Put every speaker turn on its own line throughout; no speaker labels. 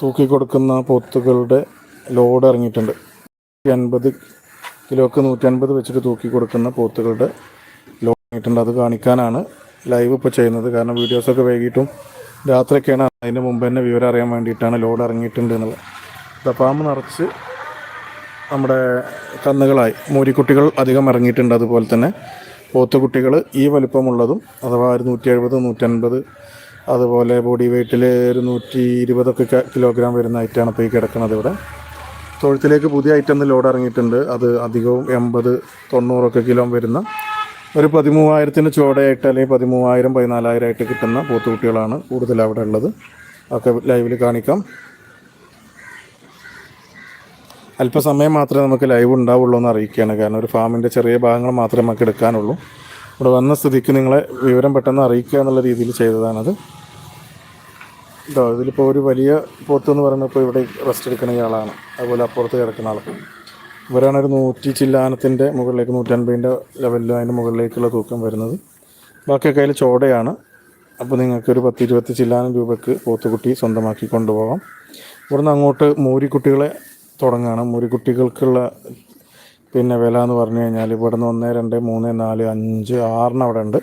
തൂക്കി കൊടുക്കുന്ന പോത്തുകളുടെ ലോഡ് ഇറങ്ങിയിട്ടുണ്ട്. എൺപത് കിലോക്ക് നൂറ്റി അൻപത് വെച്ചിട്ട് തൂക്കി കൊടുക്കുന്ന പോത്തുകളുടെ ലോഡ് ഇറങ്ങിയിട്ടുണ്ട്. അത് കാണിക്കാനാണ് ലൈവ് ഇപ്പോൾ ചെയ്യുന്നത്. കാരണം വീഡിയോസൊക്കെ വൈകിട്ടും രാത്രിയൊക്കെയാണ്. അതിന് മുമ്പ് തന്നെ വിവരം അറിയാൻ വേണ്ടിയിട്ടാണ് ലോഡ് ഇറങ്ങിയിട്ടുണ്ട് എന്നുള്ളത്. ദപ്പാമ്പ് നിറച്ച് നമ്മുടെ കന്നുകളായി. മൂരിക്കുട്ടികൾ അധികം ഇറങ്ങിയിട്ടുണ്ട്. അതുപോലെ തന്നെ പോത്തുകുട്ടികൾ ഈ വലിപ്പമുള്ളതും അഥവാ ഒരു നൂറ്റി എഴുപത് നൂറ്റൻപത് അതുപോലെ ബോഡി വെയ്റ്റിൽ ഒരു നൂറ്റി ഇരുപതൊക്കെ കിലോഗ്രാം വരുന്ന ഐറ്റമാണ് ഇപ്പോൾ ഈ കിടക്കുന്നത് ഇവിടെ. തൊഴുത്തിലേക്ക് പുതിയ ഐറ്റം ലോഡ് ഇറങ്ങിയിട്ടുണ്ട്. അത് അധികവും എൺപത് തൊണ്ണൂറൊക്കെ കിലോ വരുന്ന ഒരു പതിമൂവായിരത്തിന് ചുവടായിട്ട് അല്ലെങ്കിൽ പതിമൂവായിരം പതിനാലായിരം ആയിട്ട് കിട്ടുന്ന പോത്തുകുട്ടികളാണ് കൂടുതൽ അവിടെ ഉള്ളത്. ഒക്കെ ലൈവിൽ കാണിക്കാം. അല്പസമയം മാത്രമേ നമുക്ക് ലൈവ് ഉണ്ടാവുള്ളൂ എന്ന് അറിയിക്കുകയാണ്. കാരണം ഒരു ഫാമിന്റെ ചെറിയ ഭാഗങ്ങൾ മാത്രമേ നമുക്ക് എടുക്കാനുള്ളൂ. ഇവിടെ വന്ന സ്ഥിതിക്ക് നിങ്ങളെ വിവരം പെട്ടെന്ന് അറിയിക്കുക എന്നുള്ള രീതിയിൽ ചെയ്തതാണത്. ഇതോ ഇതിലിപ്പോൾ ഒരു വലിയ പോത്ത് എന്ന് പറയുന്നത് ഇവിടെ റെസ്റ്റ് എടുക്കുന്ന ആളാണ് അതുപോലെ അപ്പുറത്ത് കിടക്കുന്ന ആൾ ഇവരാണ് ഒരു നൂറ്റി ചില്ലാനത്തിന്റെ മുകളിലേക്ക് നൂറ്റൻപതിന്റെ ലെവലിൽ അതിന്റെ മുകളിലേക്കുള്ള തൂക്കം വരുന്നത്. ബാക്കിയൊക്കെ അതിൽ ചോടയാണ്. അപ്പോൾ നിങ്ങൾക്കൊരു പത്ത് ഇരുപത്തി ചില്ലാനം രൂപയ്ക്ക് പോത്തുകുട്ടി സ്വന്തമാക്കി കൊണ്ടുപോകാം. ഇവിടുന്ന് അങ്ങോട്ട് മൂരിക്കുട്ടികളെ തുടങ്ങുകയാണ്. മൂരിക്കുട്ടികൾക്കുള്ള പിന്നെ വില എന്ന് പറഞ്ഞു കഴിഞ്ഞാൽ ഇവിടെ നിന്ന് ഒന്ന് രണ്ട് മൂന്ന് നാല് അഞ്ച് ആറിന് അവിടെ ഉണ്ട്.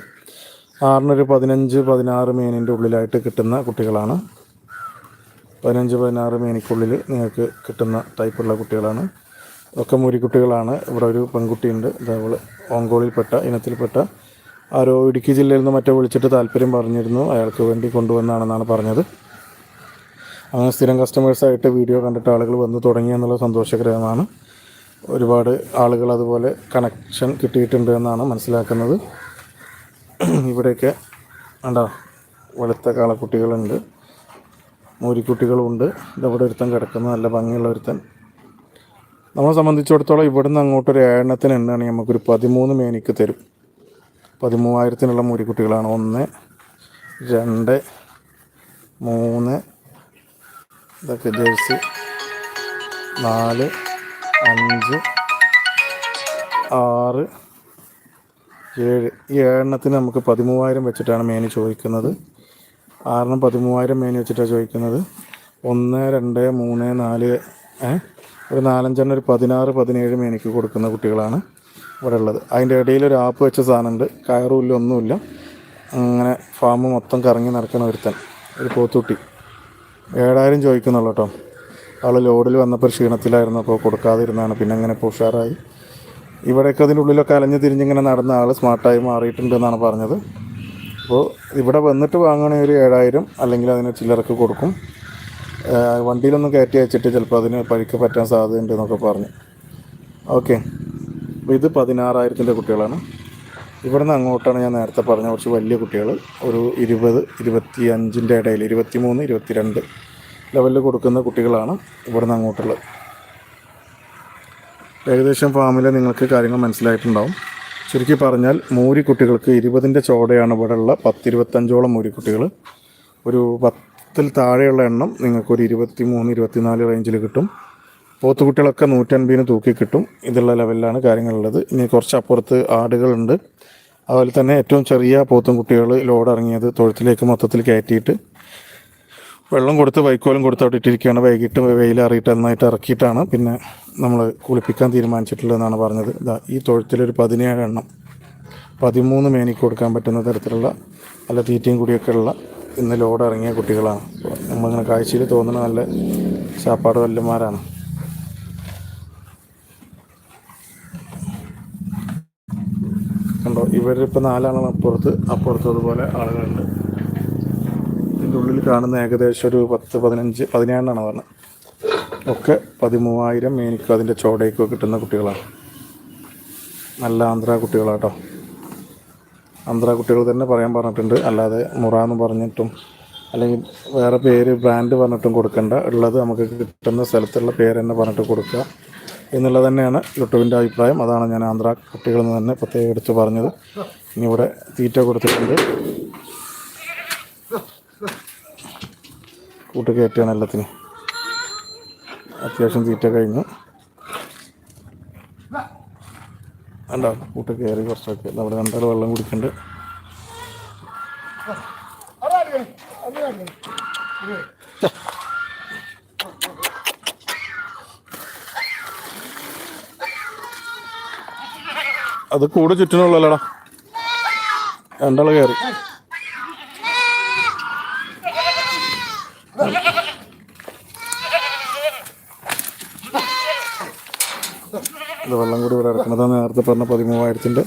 ആറിനൊരു പതിനഞ്ച് പതിനാറ് മീനിന്റെ ഉള്ളിലായിട്ട് കിട്ടുന്ന കുട്ടികളാണ്. പതിനഞ്ച് പതിനാറ് മീനിക്കുള്ളിൽ നിങ്ങൾക്ക് കിട്ടുന്ന ടൈപ്പുള്ള കുട്ടികളാണ്. ഒക്കെ മുരിക്കുട്ടികളാണ്. ഇവിടെ ഒരു പെൺകുട്ടിയുണ്ട്. അതേപോലെ ഓങ്കോളിൽപ്പെട്ട ഇനത്തിൽപ്പെട്ട. ആരോ ഇടുക്കി ജില്ലയിൽ നിന്ന് മറ്റോ വിളിച്ചിട്ട് താല്പര്യം പറഞ്ഞിരുന്നു. അയാൾക്ക് വേണ്ടി കൊണ്ടുവന്നാണെന്നാണ് പറഞ്ഞത്. അങ്ങനെ സ്ഥിരം കസ്റ്റമേഴ്സായിട്ട് വീഡിയോ കണ്ടിട്ട് ആളുകൾ വന്ന് തുടങ്ങിയെന്നുള്ള സന്തോഷകരമാണ്. ഒരുപാട് ആളുകൾ അതുപോലെ കണക്ഷൻ കിട്ടിയിട്ടുണ്ട് എന്നാണ് മനസ്സിലാക്കുന്നത്. ഇവിടെയൊക്കെ ഉണ്ടോ വെളുത്ത കാളക്കുട്ടികളുണ്ട്. മൂരിക്കുട്ടികളുണ്ട്. ഇതവിടെ ഒരുത്തൻ കിടക്കുന്നു. നല്ല ഭംഗിയുള്ള ഒരുത്തൻ. നമ്മളെ സംബന്ധിച്ചിടത്തോളം ഇവിടുന്ന് അങ്ങോട്ടൊരു ഏഴെണ്ണത്തിന് എണ്ണാണ് നമുക്കൊരു പതിമൂന്ന് മേനിക്ക് തരും. പതിമൂവായിരത്തിനുള്ള മൂരിക്കുട്ടികളാണ്. ഒന്ന് രണ്ട് മൂന്ന് ഇതൊക്കെ ജേഴ്സി. നാല് അഞ്ച് ആറ് ഏഴ്. ഈ ഏഴെണ്ണത്തിന് നമുക്ക് പതിമൂവായിരം വെച്ചിട്ടാണ് മേനി ചോദിക്കുന്നത്. ആറിന് പതിമൂവായിരം മേനി വെച്ചിട്ടാണ് ചോദിക്കുന്നത്. ഒന്ന് രണ്ട് മൂന്ന് നാല്? ഒരു നാലഞ്ചെണ്ണം ഒരു പതിനാറ് പതിനേഴ് മേനിക്ക് കൊടുക്കുന്ന കുട്ടികളാണ് ഇവിടെ ഉള്ളത്. അതിന്റെ ഇടയിൽ ഒരു ആപ്പ് വെച്ച സാധനമുണ്ട്. കയറുമില്ല ഒന്നുമില്ല. അങ്ങനെ ഫാം മൊത്തം കറങ്ങി നടക്കണ ഒരുത്തൻ ഒരു പോത്തുട്ടി. ഏഴായിരം ചോദിക്കുന്നുള്ളൂ കേട്ടോ. ആൾ ലോഡിൽ വന്നപ്പോൾ ക്ഷീണത്തിലായിരുന്നു അപ്പോൾ കൊടുക്കാതിരുന്നാണ് പിന്നെ അങ്ങനെ ഇപ്പോൾ ഉഷാറായി. ഇവിടെയൊക്കെ അതിന്റെ ഉള്ളിലൊക്കെ അലഞ്ഞ് തിരിഞ്ഞിങ്ങനെ നടന്ന ആൾ സ്മാർട്ടായി മാറിയിട്ടുണ്ട് എന്നാണ് പറഞ്ഞത്. അപ്പോൾ ഇവിടെ വന്നിട്ട് വാങ്ങുകയാണെങ്കിൽ ഒരു ഏഴായിരം അല്ലെങ്കിൽ അതിന് ചില്ലറക്ക് കൊടുക്കും. വണ്ടിയിലൊന്നും കയറ്റി അയച്ചിട്ട് ചിലപ്പോൾ അതിന് പഴിക്ക് പറ്റാൻ സാധ്യതയുണ്ട് എന്നൊക്കെ പറഞ്ഞു. ഓക്കെ. അപ്പോൾ ഇത് പതിനാറായിരത്തിന്റെ കുട്ടികളാണ്. ഇവിടുന്ന് അങ്ങോട്ടാണ് ഞാൻ നേരത്തെ പറഞ്ഞ കുറച്ച് വലിയ കുട്ടികൾ ഒരു ഇരുപത് ഇരുപത്തി അഞ്ചിന്റെ ഇടയിൽ ഇരുപത്തി മൂന്ന് ഇരുപത്തിരണ്ട്. ലെവലിൽ കൊടുക്കുന്ന കുട്ടികളാണ് ഇവിടുന്ന് അങ്ങോട്ടുള്ളത്. ഏകദേശം ഫാമിൽ നിങ്ങൾക്ക് കാര്യങ്ങൾ മനസ്സിലായിട്ടുണ്ടാവും. ചുരുക്കി പറഞ്ഞാൽ മൂരി കുട്ടികൾക്ക് ഇരുപതിന്റെ ചോടയാണ് ഉള്ള പത്തിരുപത്തഞ്ചോളം മൂരിക്കുട്ടികൾ ഒരു പത്തിൽ താഴെയുള്ള എണ്ണം നിങ്ങൾക്കൊരു ഇരുപത്തി മൂന്ന് ഇരുപത്തിനാല് റേഞ്ചിൽ കിട്ടും. പോത്തുകുട്ടികളൊക്കെ നൂറ്റൻപതിന് തൂക്കി കിട്ടും. ഇതുള്ള ലെവലിലാണ് കാര്യങ്ങളുള്ളത്. ഇനി കുറച്ച് അപ്പുറത്ത് ആടുകളുണ്ട്. അതുപോലെ തന്നെ ഏറ്റവും ചെറിയ പോത്തും കുട്ടികൾ ലോഡ് ഇറങ്ങിയത് തൊഴുത്തിലേക്ക് മൊത്തത്തിൽ കയറ്റിയിട്ട് വെള്ളം കൊടുത്ത് വൈക്കോലും കൊടുത്ത് അവിടെ ഇട്ടിരിക്കുകയാണ്. വൈകിട്ട് വെയിലറിയിട്ട് നന്നായിട്ട് ഇറക്കിയിട്ടാണ് പിന്നെ നമ്മൾ കുളിപ്പിക്കാൻ തീരുമാനിച്ചിട്ടുള്ളതെന്നാണ് പറഞ്ഞത്. ഇതാ ഈ തൊഴുത്തിലൊരു പതിനേഴ് എണ്ണം പതിമൂന്ന് മേനിക്ക് കൊടുക്കാൻ പറ്റുന്ന തരത്തിലുള്ള നല്ല തീറ്റയും കൂടിയൊക്കെ ഉള്ള ഇന്ന് ലോഡ് ഇറങ്ങിയ കുട്ടികളാണ്. നമ്മളിങ്ങനെ കാഴ്ചയിൽ തോന്നുന്ന നല്ല ചാപ്പാട് വല്ലന്മാരാണ് കണ്ടോ ഇവരിപ്പോൾ നാലാളാണ് അപ്പുറത്ത് അപ്പുറത്ത് അതുപോലെ ആളുകളുണ്ട്. ഇതിന്റെ ഉള്ളിൽ കാണുന്ന ഏകദേശം ഒരു പത്ത് പതിനഞ്ച് പതിനേഴെണ്ണാണ് പറഞ്ഞത്. ഒക്കെ പതിമൂവായിരം മേനിക്കും അതിന്റെ ചോടയ്ക്കോ കിട്ടുന്ന കുട്ടികളാണ്. നല്ല ആന്ധ്ര കുട്ടികളാട്ടോ. ആന്ധ്ര കുട്ടികൾ തന്നെ പറയാൻ പറഞ്ഞിട്ടുണ്ട്. അല്ലാതെ മുറ എന്ന് പറഞ്ഞിട്ടും അല്ലെങ്കിൽ വേറെ പേര് ബ്രാൻഡ് പറഞ്ഞിട്ടും കൊടുക്കണ്ട. ഉള്ളത് നമുക്ക് കിട്ടുന്ന സ്ഥലത്തുള്ള പേര് തന്നെ പറഞ്ഞിട്ട് കൊടുക്കുക എന്നുള്ളത് തന്നെയാണ് ലുട്ടുവിന്റെ അഭിപ്രായം. അതാണ് ഞാൻ ആന്ധ്ര കുട്ടികളിൽ നിന്ന് തന്നെ പ്രത്യേകം എടുത്ത് പറഞ്ഞത്. ഇനി ഇവിടെ തീറ്റ കൊടുത്തിട്ടുണ്ട്. കൂട്ട് കയറ്റുകയാണ് എല്ലാത്തിന്. അത്യാവശ്യം തീറ്റ കഴിഞ്ഞു. അല്ല കൂട്ട് കയറി കുറച്ചൊക്കെ. നമ്മുടെ രണ്ടാൾ വെള്ളം കുടിക്കണ്ട് അത് കൂടെ ചുറ്റിനുള്ളല്ലടാ രണ്ടാൾ കയറി. ഇത് വെള്ളം കൂടി ഇവിടെ ഇറക്കുന്നത് നേരത്തെ പറഞ്ഞ പതിമൂവായിരത്തിന്റെ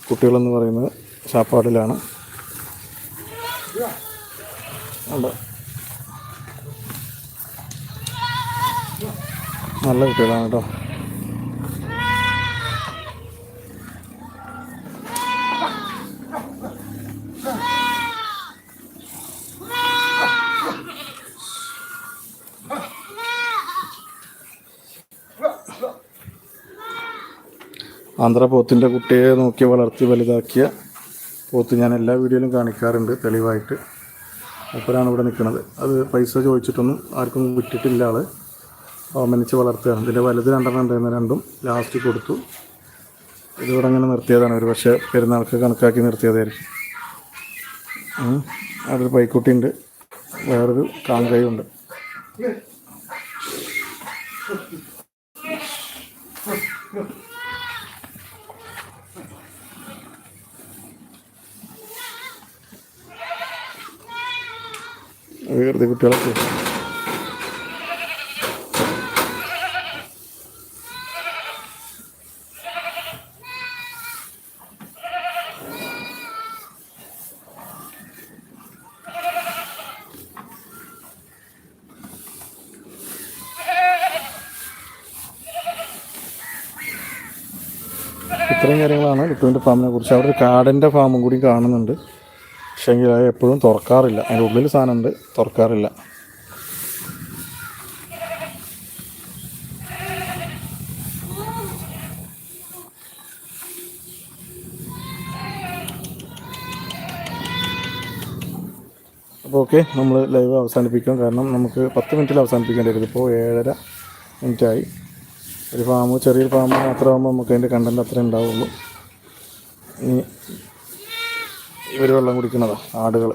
കുട്ടികളെന്ന് പറയുന്നത് ചാപ്പാടിലാണ്. നല്ല കുട്ടികളാണ് കേട്ടോ ആന്ധ്ര പോത്തിന്റെ കുട്ടിയെ നോക്കി വളർത്തി വലുതാക്കിയ പോത്ത് ഞാൻ എല്ലാ വീഡിയോയിലും കാണിക്കാറുണ്ട് തെളിവായിട്ട്. അപ്പോഴാണ് ഇവിടെ നിൽക്കുന്നത്. അത് പൈസ ചോദിച്ചിട്ടൊന്നും ആർക്കും വിട്ടിട്ടില്ല ആൾ ഓമനിച്ച് വളർത്തുകയാണ്. ഇതിന്റെ വലുത് രണ്ടെണ്ണം ഉണ്ടായിരുന്ന രണ്ടും ലാസ്റ്റ് കൊടുത്തു. ഇതിവിടെ അങ്ങനെ നിർത്തിയതാണ്. ഒരു പക്ഷേ പെരുന്നാൾക്ക് കണക്കാക്കി നിർത്തിയതായിരിക്കും. അതൊരു അവിടെ ഒരു പൈക്കുട്ടി ഉണ്ട് വേറൊരു കാങ്കയുണ്ട് വെറുതെ കുട്ടികളൊക്കെ. ഇത്രയും കാര്യങ്ങളാണ് ലിറ്റുവിന്റെ ഫാമിനെ കുറിച്ച്. അവിടെ ഒരു കാടിന്റെ ഫാമും കൂടി കാണുന്നുണ്ട്. പക്ഷേങ്കിൽ അത് എപ്പോഴും തുറക്കാറില്ല. അതിന്റെ ഉള്ളിൽ സാധനമുണ്ട്. തുറക്കാറില്ല. അപ്പോൾ ഓക്കെ നമ്മൾ ലൈവ് അവസാനിപ്പിക്കും. കാരണം നമുക്ക് പത്ത് മിനിറ്റിൽ അവസാനിപ്പിക്കേണ്ടി വരും. ഇപ്പോൾ ഏഴര മിനിറ്റായി. ഒരു ഫാം ചെറിയൊരു ഫാം മാത്രമാകുമ്പോൾ നമുക്ക് അതിന്റെ കണ്ടന്റ് അത്രേ ഉണ്ടാവുള്ളൂ. ഇനി ഇവർ വെള്ളം കുടിക്കുന്നതാണ് ആടുകൾ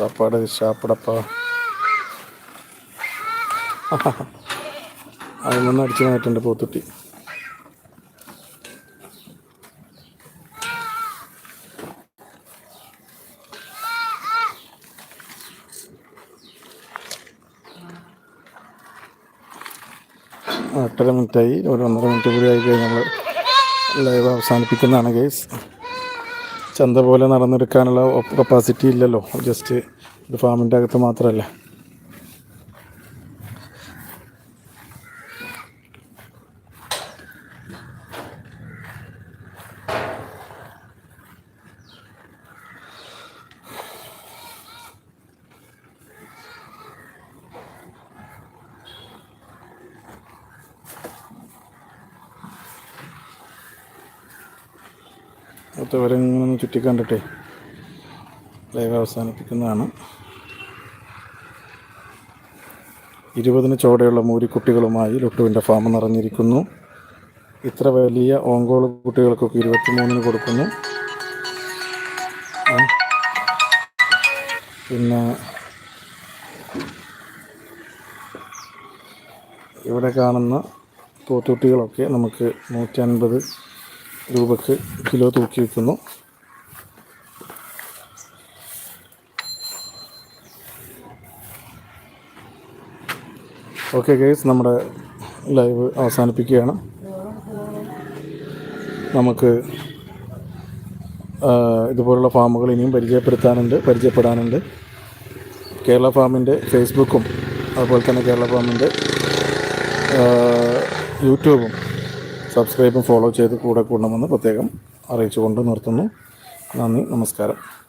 സാപ്പാട് சாப்பிடப்பா. അതിൽ നിന്ന് മാറ്റുണ്ട് போத்துட்டி എട്ടര മിനിറ്റായി ഒരു ഒന്നര മിനിറ്റ് കൂടി ആയി കഴിഞ്ഞാൽ ലൈവ് അവസാനിപ്പിക്കുന്നതാണ് ഗൈസ് ചന്ത പോലെ നടന്നെടുക്കാനുള്ള കപ്പാസിറ്റി ഇല്ലല്ലോ. ജസ്റ്റ് ഒരു ഫാമിന്റെ അകത്ത് മാത്രമല്ല ഇങ്ങനെ ഒന്ന് ചുറ്റിക്കണ്ടിട്ടേ ലൈവ് അവസാനിപ്പിക്കുന്നതാണ്. ഇരുപതിന് ചോടെയുള്ള മൂരിക്കുട്ടികളുമായി ലുട്ടുവിന്റെ ഫാം നിറഞ്ഞിരിക്കുന്നു. ഇത്ര വലിയ ഓങ്കോൾ കുട്ടികൾക്കൊക്കെ ഇരുപത്തിമൂന്നിന് കൊടുക്കുന്നു. പിന്നെ ഇവിടെ കാണുന്ന പോത്തുകുട്ടികളൊക്കെ നമുക്ക് നൂറ്റി അൻപത് രൂപക്ക് കിലോ തൂക്കി വെക്കുന്നു. ഓക്കെ കേസ് നമ്മുടെ ലൈവ് അവസാനിപ്പിക്കുകയാണ്. നമുക്ക് ഇതുപോലുള്ള ഫാമുകൾ ഇനിയും പരിചയപ്പെടുത്താനുണ്ട് പരിചയപ്പെടാനുണ്ട്. കേരള ഫാമിന്റെ ഫേസ്ബുക്കും അതുപോലെ തന്നെ കേരള ഫാമിന്റെ യൂട്യൂബും സബ്സ്ക്രൈബും ഫോളോ ചെയ്ത് കൂടെ കൂടണമെന്ന് പ്രത്യേകം അറിയിച്ചുകൊണ്ട് നിർത്തുന്നു. നന്ദി നമസ്കാരം.